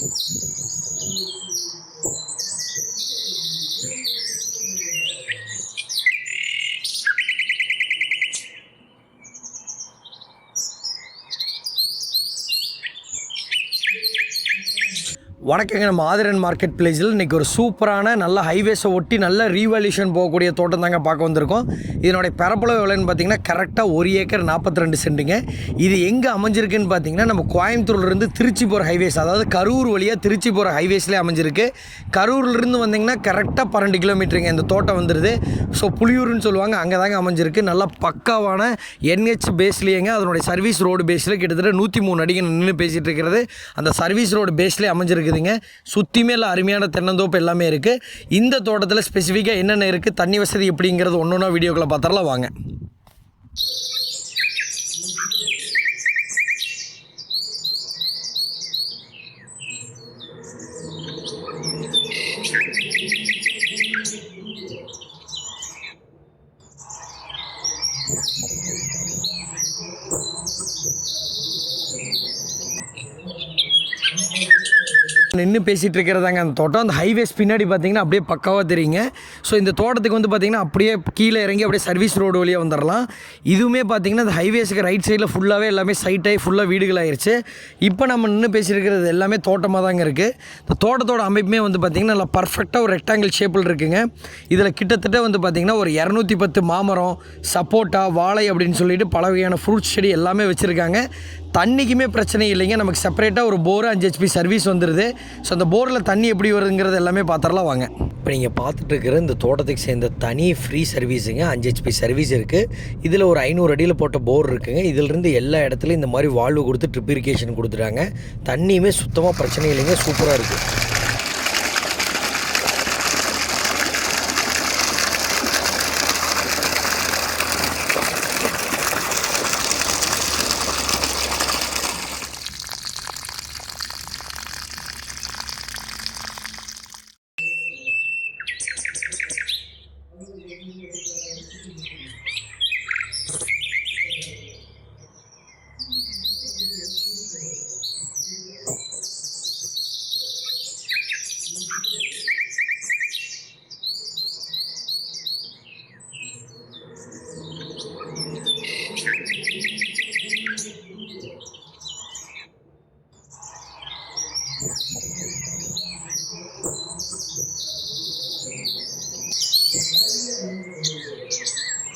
Thank you. வணக்கங்க நம்ம Aadhiran market பிளேஸில் இன்றைக்கி ஒரு சூப்பரான நல்ல ஹைவேஸை ஒட்டி நல்ல ரீவால்யூஷன் போகக்கூடிய தோட்டம் தாங்க பார்க்க வந்திருக்கோம். இதனுடைய பரப்பளவு எவ்வளோன்னு பார்த்தீங்கன்னா கரெக்டாக ஒரு ஏக்கர் நாற்பத்தி ரெண்டு சென்ட்டுங்க. இது எங்கே அமைஞ்சிருக்குன்னு பார்த்தீங்கன்னா நம்ம கோயம்புத்தூர்லேருந்து திருச்சி போகிற ஹைவேஸ் அதாவது கரூர் வழியாக திருச்சி போகிற ஹைவேஸ்லேயே அமைஞ்சிருக்கு. கரூர்லேருந்து வந்தீங்கன்னா கரெக்டாக பன்னெண்டு கிலோமீட்டருங்க இந்த தோட்டம் வந்துடுது ஸோ புளியூர்னு சொல்லுவாங்க அங்கே தாங்க அமைஞ்சிருக்கு. நல்லா பக்காவான என்ஹெச் பேஸ்லேயேங்க அதனுடைய சர்வீஸ் ரோடு பேஸில் கிட்டத்தட்ட நூற்றி மூணு அடிக்கு நின்று பேசிகிட்டு இருக்கிறது. அந்த சர்வீஸ் ரோடு பேஸ்லேயே இருக்குதுங்க சுற்றியுமே எல்லாம் அருமையான தென்னந்தோப்பு எல்லாமே இருக்குது இந்த தோட்டத்தில் ஸ்பெசிஃபிக்காக என்னென்ன இருக்குது தண்ணி வசதி எப்படிங்கிறது ஒன்று ஒன்றா வீடியோக்களை பார்த்தாலாம் வாங்க. நின்று பேசிகிட்டு இருக்கிறதாங்க. அந்த தோட்டம் அந்த ஹைவேஸ் பின்னாடி பார்த்தீங்கன்னா அப்படியே பக்காவாக தெரியுங்க. ஸோ இந்த தோட்டத்துக்கு வந்து பார்த்தீங்கன்னா அப்படியே கீழே இறங்கி அப்படியே சர்வீஸ் ரோடு வழியாக வந்துடலாம் இதுவுமே பார்த்தீங்கன்னா அந்த ஹைவேஸுக்கு ரைட் சைடில் ஃபுல்லாகவே எல்லாமே சைட்டாகி ஃபுல்லாக வீடுகள் ஆயிடுச்சு இப்போ நம்ம நின்று பேசியிருக்கிறது எல்லாமே தோட்டமாக தாங்க இருக்குது இந்த தோட்டத்தோட அமைப்புமே வந்து பார்த்திங்கன்னா நல்லா பர்ஃபெக்டாக ஒரு ரெக்டாங்கிள் ஷேப்பில் இருக்குங்க. இதில் கிட்டத்தட்ட வந்து பார்த்திங்கன்னா ஒரு இரநூத்தி பத்து மாமரம் சப்போட்டா வாழை அப்படின்னு சொல்லிட்டு பல வகையான ஃப்ரூட்ஸ் செடி எல்லாமே வச்சுருக்காங்க. தண்ணிக்குமே பிரச்சனை இல்லைங்க. நமக்கு செப்பரேட்டாக ஒரு போர் அஞ்சு ஹெச்பி சர்வீஸ் வந்துடுது ஸோ அந்த போரில் தண்ணி எப்படி வருதுங்கிறது எல்லாமே பார்த்துடலாம் வாங்க. இப்போ நீங்கள் பார்த்துட்டு இருக்கிற இந்த தோட்டத்துக்கு சேர்ந்த தனி ஃப்ரீ சர்வீஸுங்க அஞ்சு ஹெச்பி சர்வீஸ் இருக்குது இதில் ஒரு ஐநூறு அடியில் போட்ட போர் இருக்குங்க. இதிலிருந்து எல்லா இடத்துலையும் இந்த மாதிரி வாழ்வு கொடுத்து ட்ரிப் இரிகேஷன் கொடுத்துட்டாங்க. தண்ணியுமே சுத்தமாக பிரச்சனை இல்லைங்க. சூப்பராக இருக்குது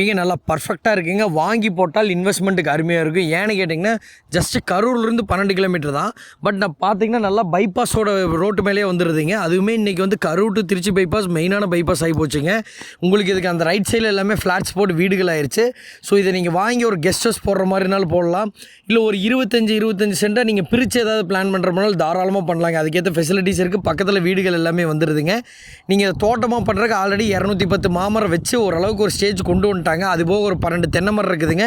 மிக நல்லா பர்ஃபெக்டாக இருக்குங்க. வாங்கி போட்டால் இன்வெஸ்ட்மெண்ட்டுக்கு அருமையாக இருக்கும். ஏன்னு கேட்டிங்கன்னா ஜஸ்ட் கரூர்லேருந்து பன்னெண்டு கிலோமீட்டர் தான். பட் நான் பார்த்தீங்கன்னா நல்லா பைபாஸோட ரோட்டு மேலேயே வந்துடுதுங்க அதுவுமே இன்றைக்கி வந்து கரூர் டு திருச்சி பைபாஸ் மெயினான பைபாஸ் ஆகி போச்சுங்க. உங்களுக்கு இதுக்கு அந்த ரைட் சைடில் எல்லாமே ஃப்ளாட்ஸ் போட்டு வீடுகள் ஆயிடுச்சு ஸோ இதை நீங்கள் வாங்கி ஒரு கெஸ்ட் ஹவுஸ் போடுற மாதிரினாலும் போடலாம். இல்லை ஒரு இருபத்தஞ்சி இருபத்தஞ்சி சென்டாக நீங்கள் பிரித்து ஏதாவது பிளான் பண்ணுற மாதிரி தாராளமாக பண்ணலாங்க. அதுக்கேற்ற ஃபெசிலிட்டிஸ் இருக்குது பக்கத்தில் வீடுகள் எல்லாமே வந்துடுதுங்க நீங்கள் தோட்டமாக பண்ணுறதுக்கு ஆல்ரெடி இரநூத்தி பத்து மாமரம் வச்சு ஓரளவுக்கு ஒரு ஸ்டேஜ் கொண்டு வந்து அது போக ஒரு பன்னெண்டு தென்னை மரம் இருக்குதுங்க.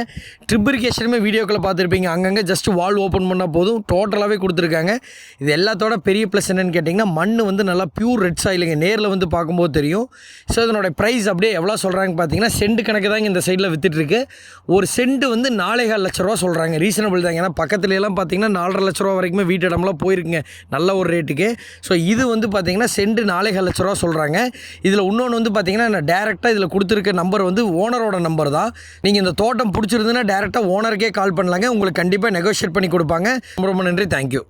ட்ரிபிரிகேஷனுமே வீடியோக்களை பார்த்துருப்பீங்க. அங்கங்கே ஜஸ்ட் வால் ஓப்பன் பண்ணால் போதும். டோட்டலாகவே கொடுத்துருக்காங்க. இது எல்லாத்தோட பெரிய ப்ளஸ் என்னென்னு கேட்டிங்கன்னா மண் வந்து நல்லா பியூர் ரெட் சாயிலுங்க நேரில் வந்து பார்க்கும்போது தெரியும். ஸோ இதனோட ப்ரைஸ் அப்படியே எவ்வளோ சொல்கிறாங்க பார்த்தீங்கன்னா சென்ட் கணக்கு தாங்க இந்த சைடில் வித்துட்ருக்கு ஒரு சென்ட் வந்து நாலேகால் லட்ச ரூபா சொல்கிறாங்க ரீசனபிள் தாங்க. ஏன்னா பக்கத்துலலாம் பார்த்தீங்கன்னா நாலரை லட்ச ரூபா வரைக்குமே வீட்டு இடம்லாம் போயிருக்குங்க. நல்ல ஒரு ரேட்டுக்கு ஸோ இது வந்து பார்த்தீங்கன்னா சென்ட் நாலேகால் லட்ச ரூபா சொல்கிறாங்க இதில் இன்னொன்று வந்து பார்த்தீங்கன்னா நான் டேரெக்டாக இதில் கொடுத்துருக்க நம்பர் வந்து ஓனரோட நம்பர் தான். நீங்கள் இந்த தோட்டம் பிடிச்சிருந்துன்னா டேரெக்டாக ஓனருக்கே கால் பண்ணலாங்க. உங்களுக்கு கண்டிப்பாக நெகோஷியேட் பண்ணி கொடுப்பாங்க. ரொம்ப ரொம்ப நன்றி. தேங்க்யூ